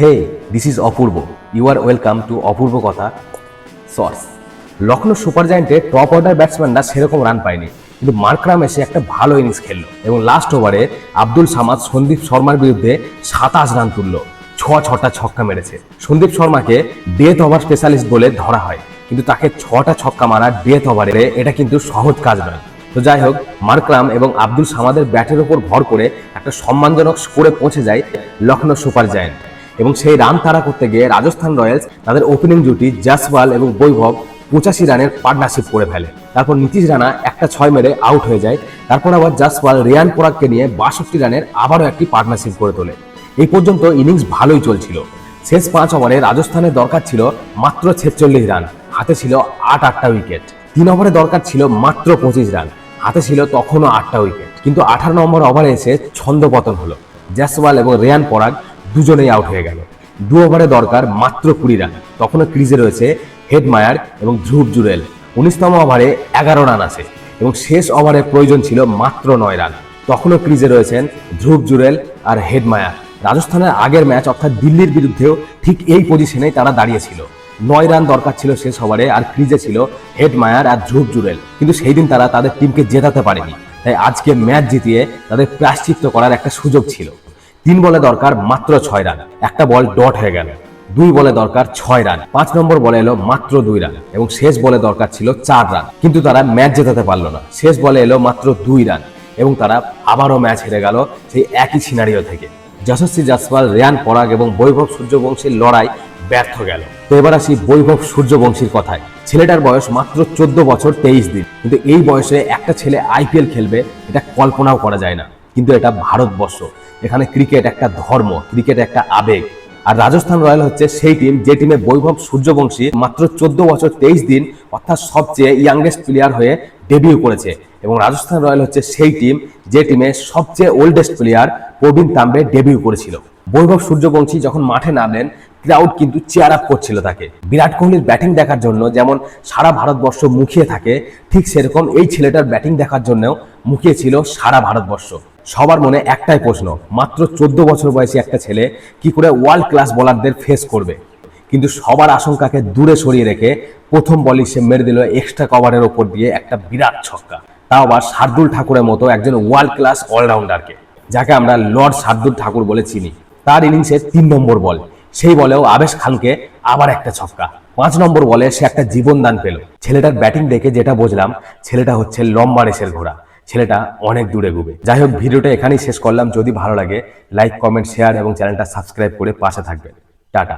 Hey this is Apurba you are welcome to Apurba কথা সর্স Lucknow super জায়েন্টের top order ব্যাটসম্যানরা সেরকম রান পায়নি। কিন্তু মার্করাম এসে একটা ভালো ইনিংস খেললো এবং লাস্ট ওভারে আব্দুল সামাদ সন্দীপ শর্মার বিরুদ্ধে সাতাশ রান তুললো। ছ ছটা ছক্কা মেরেছে। সন্দীপ শর্মাকে ডেথ ওভার স্পেশালিস্ট বলে ধরা হয়। কিন্তু তাকে ছটা ছক্কা মারা ডেথ ওভারে এটা কিন্তু সহজ কাজ নয়। তো যাই হোক মার্করাম এবং আব্দুল সামাদের ব্যাটের উপর ভর করে একটা সম্মানজনক স্কোরে পৌঁছে যায় লখনৌ সুপার জায়েন্ট এবং সেই রান তাড়া করতে গিয়ে রাজস্থান রয়্যালস তাদের ওপেনিং জুটি জাসওয়াল এবং বৈভব পঁচাশি রানের পার্টনারশিপ করে ফেলে। তারপর নীতিশ রানা একটা ছয় মেরে আউট হয়ে যায়। তারপর আবার জাসওয়াল রিয়ান পরাগকে নিয়ে বাষট্টি রানের আবারও একটি পার্টনারশিপ করে তোলে। এই পর্যন্ত ইনিংস ভালোই চলছিল। শেষ পাঁচ ওভারে রাজস্থানের দরকার ছিল মাত্র ছেচল্লিশ রান। হাতে ছিল আট আটটা উইকেট তিন ওভারে দরকার ছিল মাত্র পঁচিশ রান। হাতে ছিল তখনও আটটা উইকেট কিন্তু আঠারো নম্বর ওভারে এসে ছন্দপতন হলো। জাসওয়াল এবং রেয়ান পরাগ দুজনেই আউট হয়ে গেল। দু ওভারে দরকার মাত্র কুড়ি রান। তখনও ক্রিজে রয়েছে হেডমায়ার এবং ধ্রুব জুরেল। উনিশতম ওভারে এগারো রান আছে এবং শেষ ওভারে প্রয়োজন ছিল মাত্র নয় রান। তখনও ক্রিজে রয়েছেন ধ্রুব জুরেল আর হেডমায়ার। রাজস্থানের আগের ম্যাচ অর্থাৎ দিল্লির বিরুদ্ধেও ঠিক এই পজিশনেই তারা দাঁড়িয়েছিল। নয় রান দরকার ছিল শেষ ওভারে আর ক্রিজে ছিল হেডমায়ার আর ধ্রুব জুরেল। কিন্তু সেই দিন তারা তাদের টিমকে জেতাতে পারেনি। তাই আজকে ম্যাচ জিতিয়ে তাদের প্রায়শ্চিত্ত করার একটা সুযোগ ছিল। তিন বলে দরকার মাত্র ছয় রান, একটা বল ডট হয়ে গেল। দুই বলে দরকার ছয় রান, পাঁচ নম্বর বলে এলো মাত্র দুই রান এবং শেষ বলে দরকার ছিল চার রান। কিন্তু তারা ম্যাচ জেতাতে পারল না। শেষ বলে এলো মাত্র দুই রান এবং তারা আবারও ম্যাচ হেরে গেল সেই একই সিনারিও থেকে। যশস্বী জাসওয়াল রেয়ান পরাগ এবং বৈভব সূর্যবংশীর লড়াই ব্যর্থ গেল। তো এবার আসি বৈভব সূর্যবংশীর কথায়। ছেলেটার বয়স মাত্র চোদ্দ বছর তেইশ দিন। কিন্তু এই বয়সে একটা ছেলে আইপিএল খেলবে, এটা কল্পনাও করা যায় না। কিন্তু এটা ভারতবর্ষ। এখানে ক্রিকেট একটা ধর্ম, ক্রিকেট একটা আবেগ। আর রাজস্থান রয়্যাল হচ্ছে সেই টিম যে টিমে বৈভব সূর্যবংশী মাত্র চোদ্দ বছর তেইশ দিন, অর্থাৎ সবচেয়ে ইয়াংগেস্ট প্লেয়ার হয়ে ডেবিউ করেছে। এবং রাজস্থান রয়্যাল হচ্ছে সেই টিম যে টিমে সবচেয়ে oldest player Praveen Tambe debut করেছিল। বৈভব সূর্যবংশী যখন মাঠে নামলেন ক্রাউড কিন্তু চেয়ার আপ করছিল তাকে। বিরাট কোহলির ব্যাটিং দেখার জন্য যেমন সারা ভারতবর্ষ মুখিয়ে থাকে, ঠিক সেরকম এই ছেলেটার ব্যাটিং দেখার জন্যও মুখিয়ে ছিল সারা ভারতবর্ষ। সবার মনে একটাই প্রশ্ন, মাত্র চোদ্দ বছর বয়সী একটা ছেলে কি করে ওয়ার্ল্ড ক্লাস বোলারদের ফেস করবে? কিন্তু সবার আশঙ্কাকে দূরে সরিয়ে রেখে প্রথম বলই সে মেরে দিল এক্সট্রা কভারের ওপর দিয়ে একটা বিরাট ছক্কা। তাও আবার শার্দুল ঠাকুরের মতো একজন ওয়ার্ল্ড ক্লাস অলরাউন্ডারকে যাকে আমরা লর্ড শার্দুল ঠাকুর বলে চিনি। তার ইনিংসে তিন নম্বর বল, সেই বলেও আবেশ খানকে আবার একটা ছক্কা। পাঁচ নম্বর বলে সে একটা জীবন দান পেল। ছেলেটার ব্যাটিং দেখে যেটা বুঝলাম, ছেলেটা হচ্ছে লম্বা রেসের ঘোড়া। ছেলেটা অনেক দূরে গুবে যাই হোক ভিডিওটা এখানেই শেষ করলাম। যদি ভালো লাগে লাইক কমেন্ট শেয়ার এবং চ্যানেলটা সাবস্ক্রাইব করে পাশে থাকবেন। টাটা।